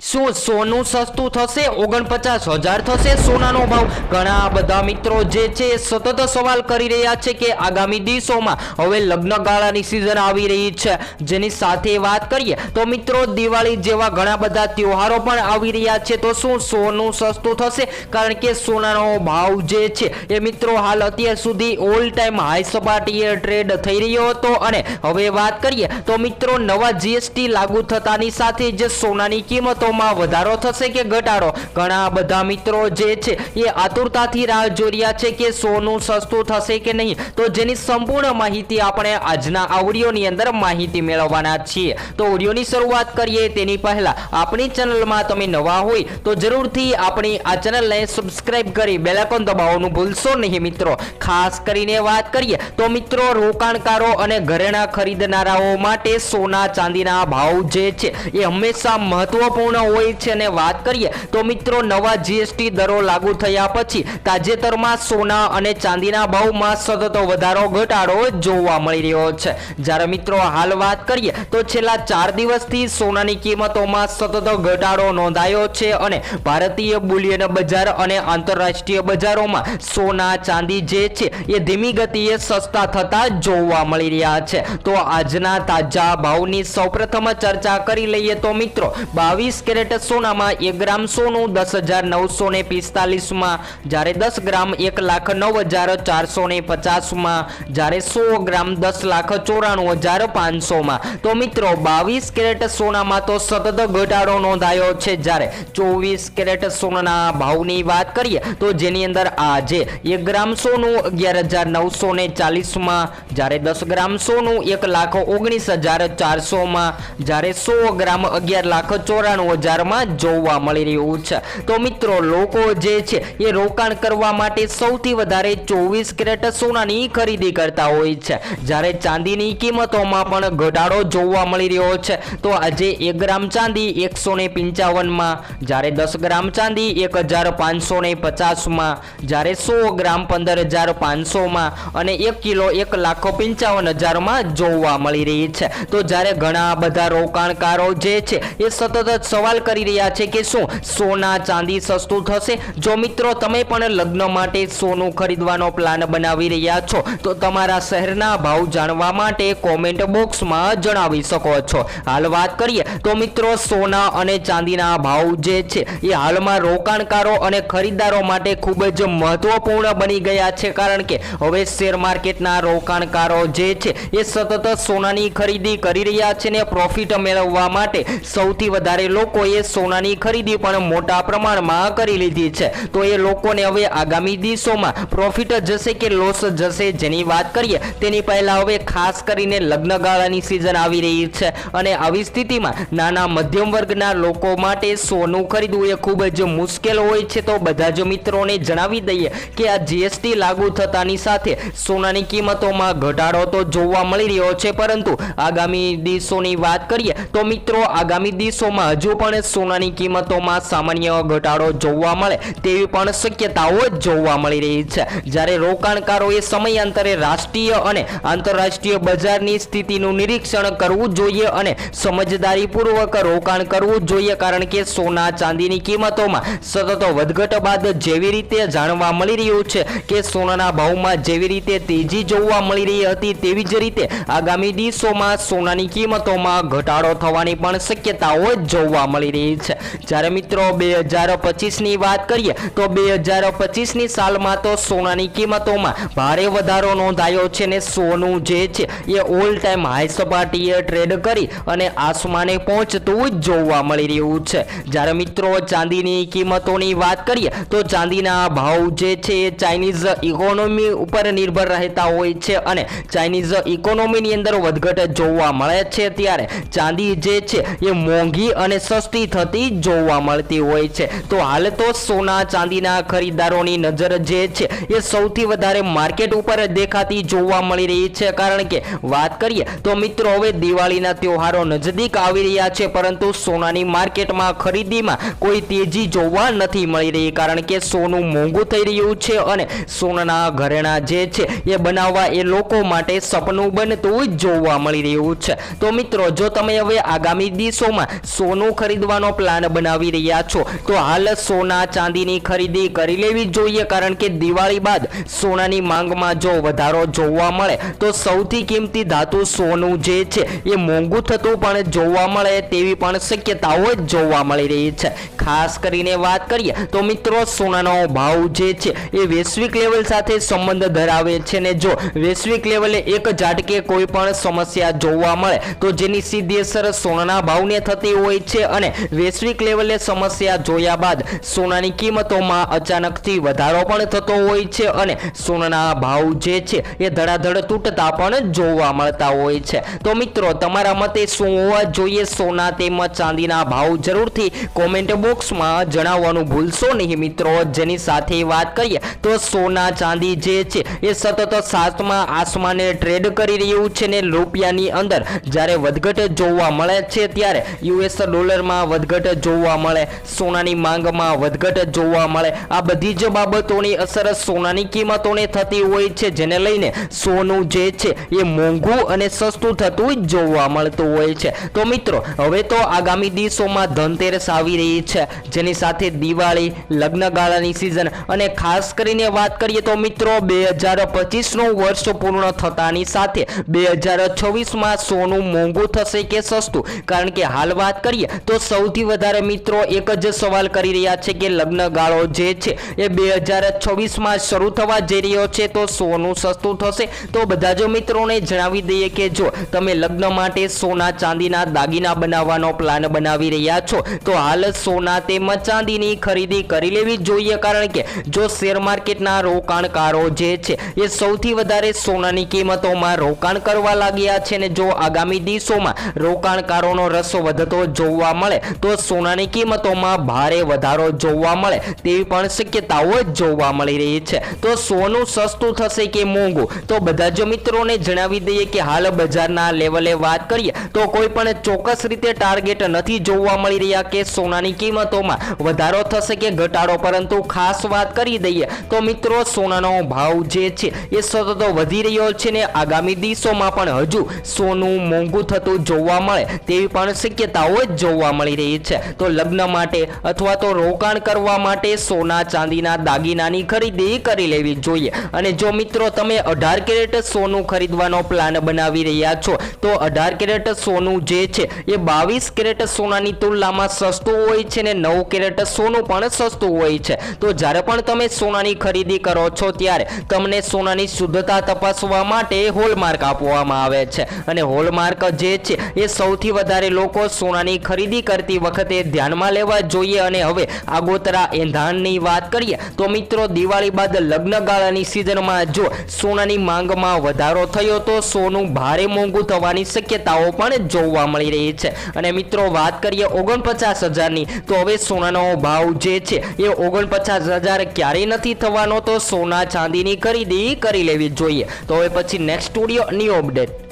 શું સોનું સસ્તું થશે, ઓગણપચાસ હજાર થશે, સોનાનો ભાવ. ઘણા બધા મિત્રો જે છે, સતત સવાલ કરી રહ્યા છે કે આગામી દિવસોમાં હવે લગ્નગાળાની સિઝન આવી રહી છે. જેની સાથે વાત કરીએ તો મિત્રો, દિવાળી જેવા ઘણા બધા તહેવારો પણ આવી રહ્યા છે. તો શું સોનું સસ્તું થશે? કારણ કે સોનાનો ભાવ જે છે, એ મિત્રો હાલ અત્યાર સુધી ઓલ ટાઈમ હાઈ સપાટીએ ટ્રેડ થઈ રહ્યો હતો. અને હવે વાત કરીએ તો મિત્રો, નવા જીએસટી લાગુ થતાની સાથે જે સોનાની કિંમતોમાં વધારો થશે કે ઘટાડો? ઘણા બધા મિત્રો જે છે, એ આતુરતાથી રાહ જોઈ છે કે સોનું સસ્તું થશે કે નહીં? તો જેની સંપૂર્ણ માહિતી આપણે આજના આ વિડીયોની અંદર માહિતી મેળવવાના છીએ. તો ઓડિયોની શરૂઆત કરીએ તેની પહેલા, આપણી ચેનલમાં તમે નવા હોય, તો જરૂરથી આપણી આ ચેનલને સબસ્ક્રાઇબ કરી બેલાકોન દબાવવાનું ભૂલશો નહીં મિત્રો. ખાસ કરીને વાત કરીએ, તો મિત્રો રોકાણકારો અને ઘરેણા ખરીદનારાઓ માટે સોના ચાંદીના ભાવ જે છે, એ હંમેશા મહત્વપૂર્ણ હોય છે અને વાત કરીએ, તો મિત્રો નવા જીએસટી દરો લાગુ થયા પછી તાજેતરમાં સોના અને ચાંદીના ભાવમાં સતત વધારો, ઘટાડો જોવા મળી રહ્યો છે. જ્યારે મિત્રો હાલ વાત કરીએ, તો છેલ્લા ચાર દિવસથી સોનાની કિંમતોમાં સતત ઘટાડો નોંધાયો છે અને ભારતીય બુલિયન બજાર અને આંતરરાષ્ટ્રીય બજારોમાં સોના, ચાંદી જે છે, એ ધીમી ગતિએ સસ્તા થતા જોવા મળી રહ્યા છે. તો આજના તાજા ભાવની સૌપ્રથમ ચર્ચા કરી લઈએ તો મિત્રો, બાવીસ કેરેટ સોનામાં એક ગ્રામ સોનું, દસ હજાર નવસો ને પિસ્તાલીસમાં. જ્યારે દસ ગ્રામ એક લાખ નવ હજાર ચારસો ને પચાસમાં. જ્યારે સો ગ્રામ દસ લાખ ચોરાણું હજાર પાંચસોમાં. તો મિત્રો, બાવીસ કેરેટ સોનામાં તો સતત ઘટાડો નોંધાયો છે. જ્યારે ચોવીસ કેરેટ સોનાના ભાવની વાત કરીએ, તો જેની અંદર આજે એક ગ્રામ સોનું અગિયાર હજાર નવસો ને ચાલીસમાં. જ્યારે દસ ગ્રામ સોનું એક લાખ ઓગણીસ હજાર ચારસોમાં. જ્યારે સો ગ્રામ અગિયાર લાખ ચોરાણું હજારમાં જોવા મળી રહ્યું છે. તો મિત્રો, લોકો જે છે એ રોકાણ કરવા માટે સૌથી વધારે ચોવીસ કેરેટ સોનાની ખરીદી કરતા હોય છે. જ્યારે ચાંદીની કિંમતોમાં પણ ઘટાડો જોવા મળી રહ્યો છે. તો આજે એક ગ્રામ ચાંદી એકસો ને પંચાવનમાં, જ્યારે દસ ગ્રામ ચાંદી એક હજાર પાંચસો ને પચાસમાં, જ્યારે સો ગ્રામ પંદર હજાર પાંચસોમાં અને એક કિલો એક લાખો પંચાવન હજારમાં જોવા મળી રહી છે. તો જ્યારે ઘણા બધા રોકાણકારો જે છે એ સતત જ સવાલ કરી રહ્યા છે કે શું સોના ચાંદી સસ્તું થશે? જો મિત્રો, તમે પણ લગ્ન માટે સોનું ખરીદવાનો પ્લાન બનાવી રહ્યા છો, તો તમારા શહેરના ભાવ જાણવા માટે કોમેન્ટ બોક્સમાં જણાવી શકો છો. હાલ વાત કરીએ, તો મિત્રો, સોના અને ચાંદીના ભાવ જે છે, એ હાલમાં રોકાણકારો અને ખરીદદારો માટે ખૂબ જ મહત્વપૂર્ણ બની ગયા છે, કારણ કે હવે શેર માર્કેટના રોકાણકારો જે છે, એ સતત સોનાની ખરીદી કરી રહ્યા છે ને પ્રોફિટ મેળવવા માટે સૌથી વધારે લોકોએ સોનાની ખરીદી પણ મોટા પ્રમાણમાં કરી લીધી છે. તો એ લોકોને હવે આગામી દિવસોમાં પ્રોફિટ જશે કે લોસ જશે જેની વાત કરીએ, તેની પહેલાં હવે ખાસ કરીને લગ્નગાળાની સિઝન આવી રહી છે અને આવી સ્થિતિમાં નાના મધ્યમ વર્ગના લોકો માટે સોનું ખરીદવું એ ખૂબ જ મુશ્કેલ હોય છે. તો બધા જ મિત્રોને જણાવી દઈએ કે આ જીએસટી લાગુ થતાની સાથે સોનાની કિંમતોમાં ઘટાડો તો જોવા મળી રહ્યો છે. પરંતુ આગામી દિવસોની વાત કરીએ તો મિત્રો, આગામી દિવસોમાં હજુ પણ સોનાની કિંમતોમાં સામાન્ય ઘટાડો જોવા મળે તેવી પણ શક્યતાઓ જોવા મળી રહી છે. જ્યારે રોકાણકારોએ સમયાંતરે રાષ્ટ્રીય અને આંતરરાષ્ટ્રીય બજારની સ્થિતિનું નિરીક્ષણ કરવું જોઈએ અને સમજદારીપૂર્વક રોકાણ કરવું જોઈએ કારણ કે સોના ચાંદીની કિંમતોમાં સતત વધઘટ બાદ જેવી રીતે જાણવા મળી રહ્યું છે કે સોનાના ભાવમાં જેવી રીતે તેજી જોવા મળી રહી હતી તેવી જ રીતે આગામી દિવસોમાં સોનાની કિંમતોમાં ઘટાડો થવાની પણ શક્યતાઓ જોવા મળી રહી છે. જ્યારે મિત્રો બે હજાર પચીસની વાત કરીએ, તો બે હજાર પચીસની સાલમાં તો સોનાની કિંમતોમાં ભારે વધારો નોંધાયો છે ને સોનું જે છે, એ ઓલ ટાઈમ હાઈ સપાટીએ ટ્રેડ કરી અને આસમાને પહોંચતું જોવા મળી રહ્યું છે. જ્યારે મિત્રો ચાંદીની કિંમતોની વાત કરીએ, તો ચાંદીના ભાવ જે છે, એ ચાઇનીઝ ઇકોનોમી ઉપર નિર્ભર રહેતા હોય છે અને ચાઇનીઝ ઇકોનોમીની અંદર વધઘટ જોવા મળે છે ત્યારે ચાંદી જે છે, એ મોંઘી અને સસ્તી થતી જોવા મળતી હોય છે. તો હાલ તો સોના ચાંદીના ખરીદદારોની નજર જે છે એ સૌથી વધારે માર્કેટ ઉપર દેખાતી જોવા મળી રહી છે. કારણ કે વાત કરીએ તો મિત્રો, હવે દિવાળીના તહેવારો નજદીક આવી રહ્યા છે, પરંતુ સોનાની માર્કેટમાં ખરીદીમાં કોઈ તેજી જોવા નથી મળી રહી, કારણ કે સોનું મોંઘું થઈ રહ્યું છે અને સોનાના ઘરેણા જે છે એ બનાવવા એ લોકો માટે સપનું બનતું જોવા મળી રહ્યું છે. તો મિત્રો, જો તમે હવે આગામી દિવસોમાં સોનું ખરીદવાનો પ્લાન બનાવી રહ્યા છો. તો હાલ સોના ચાંદીની ખરીદી કરી લેવી જોઈએ, કારણ કે દિવાળી બાદ સોનાની માંગમાં જો વધારો જોવા મળે, તો સૌથી કિંમતી ધાતુ સોનું જે છે, એ મોંઘું થતું પણ જોવા મળે તેવી પણ શક્યતાઓ જોવા મળી રહી છે. ખાસ કરીને વાત કરીએ, તો મિત્રો, સોનાનો ભાવ જે છે, એ વૈશ્વિક લેવલ સાથે સંબંધ ધરાવે છે ને જો વૈશ્વિક લેવલે એક ઝાટકે કોઈ પણ સમસ્યા જોવા મળે, તો જેની સીધી અસર સોનાના ભાવને થતી હોય છે અને વૈશ્વિક લેવલે સમસ્યા જોયા બાદ સોનાની કિંમતોમાં અચાનકથી વધારો પણ થતો હોય છે અને સોનાના ભાવ જે છે એ ધડાધડ તૂટતા પણ જોવા મળતા હોય છે. તો મિત્રો, તમારા મતે શું હોવા જોઈએ? સોના તેમજ ચાંદીના ભાવ જરૂરથી કોમેન્ટ બોક્સમાં જણાવવાનું ભૂલશો નહીં મિત્રો. જેની સાથે વાત કરીએ તો સોના, ચાંદી જે છે એ સતત સાતમા આસમાને ટ્રેડ કરી રહ્યું છે ને રૂપિયાની અંદર જ્યારે વધઘટ જોવા મળે છે ત્યારે યુએસ ડોલરમાં વધઘટ જોવા મળે. સોનાની માંગમાં વધઘટ જોવા મળે. આ બધી જ બાબતોની અસર સોનાની કિંમતોને થતી હોય છે, જેને લઈને સોનું જે છે એ મોંઘું અને સસ્તું થતું જ જોવા મળતું હોય છે. તો મિત્રો, હવે તો આગામી દિવસોમાં ધનતેરસ આવી રહી છે. જેની સાથે દિવાળી, લગ્નગાળાની સિઝન અને ખાસ કરીને વાત કરીએ તો મિત્રો, બે હજાર પચીસનું વર્ષ પૂર્ણ થતાની સાથે બે હજાર છવ્વીસમાં સોનું મોંઘું થશે કે સસ્તું? કારણ કે હાલ વાત કરીએ તો સૌથી વધારે મિત્રો એક જ સવાલ કરી રહ્યા છે કે લગ્નગાળો જે છે એ બે હજાર છવ્વીસમાં શરૂ થવા જઈ રહ્યો છે તો સોનું સસ્તું થશે? તો બધા જ મિત્રોને જણાવી દઈએ કે જો તમે લગ્ન માટે સોના ચાંદીના દાગીના બનાવવાનો પ્લાન બનાવી રહ્યા છો, તો હાલ સોના તેમજ ચાંદીની ખરીદી કરી લેવી જોઈએ. કારણ કે જો શેર માર્કેટના રોકાણકારો જે છે એ સૌથી વધારે સોનાની કિંમતોમાં રોકાણ કરવા લાગ્યા છે ને જો આગામી દિવસોમાં રોકાણકારોનો રસો વધતો જોવા મળે, તો સોનાની કિંમતોમાં ભારે વધારો જોવા મળે તેવી પણ શક્યતાઓ જોવા મળી રહી છે. તો સોનું સસ્તું થશે કે મોંઘું? તો બધા જ મિત્રોને જણાવી દઈએ કે હાલ બજારના લેવલે વાત કરીએ, તો કોઈ પણ ચોક્કસ રીતે ટાર્ગેટ નથી જોવા મળી રહ્યા કે સોનાની કિંમતોમાં વધારો થશે કે ઘટાડો, પરંતુ ખાસ વાત કરી દઈએ તો મિત્રો, સોનાનો ભાવ જે છે, એ સતત વધી રહ્યો છે ને આગામી દિવસોમાં પણ હજુ સોનું મોંઘું થતું જોવા મળે તેવી પણ શક્યતાઓ જ જોવા મળી રહી છે. તો લગ્ન માટે અથવા તો રોકાણ કરવા માટે સોના ચાંદીના દાગીનાની ખરીદી કરી લેવી જોઈએ. અને જો મિત્રો તમે અઢાર કેરેટ સોનું ખરીદવાનો પ્લાન બનાવી રહ્યા છો, તો અઢાર કેરેટ સોનું જે છે, એ બાવીસ કેરેટ સોનાની તુલનામાં સસ્તું હોય છે ને નવ કેરેટ સોનું પણ સસ્તું હોય છે. તો જ્યારે પણ તમે સોનાની ખરીદી કરો છો ત્યારે તમને સોનાની શુદ્ધતા તપાસવા માટે હોલમાર્ક આપવામાં આવે છે. અને હોલમાર્ક જે છે, એ સૌથી વધારે લોકો સોનાની ખરીદી કરતી વખતે ધ્યાનમાં લેવા જોઈએ અને હવે આગોતરા એંધાણની વાત કરીએ તો મિત્રો દિવાળી બાદ લગ્નગાળાની સિઝનમાં જો સોનાની માંગમાં વધારો થયો તો સોનું ભારે મોંઘું થવાની શક્યતાઓ પણ જોવા મળી રહી છે. અને મિત્રો વાત કરીએ ઓગણપચાસ હજારની, તો હવે સોનાનો ભાવ જે છે એ ઓગણપચાસ હજાર ક્યારેય નથી થવાનો તો સોના ચાંદીની ખરીદી કરી લેવી જોઈએ. તો હવે પછી નેક્સ્ટ સ્ટુડિયો ન્યૂ અપડેટ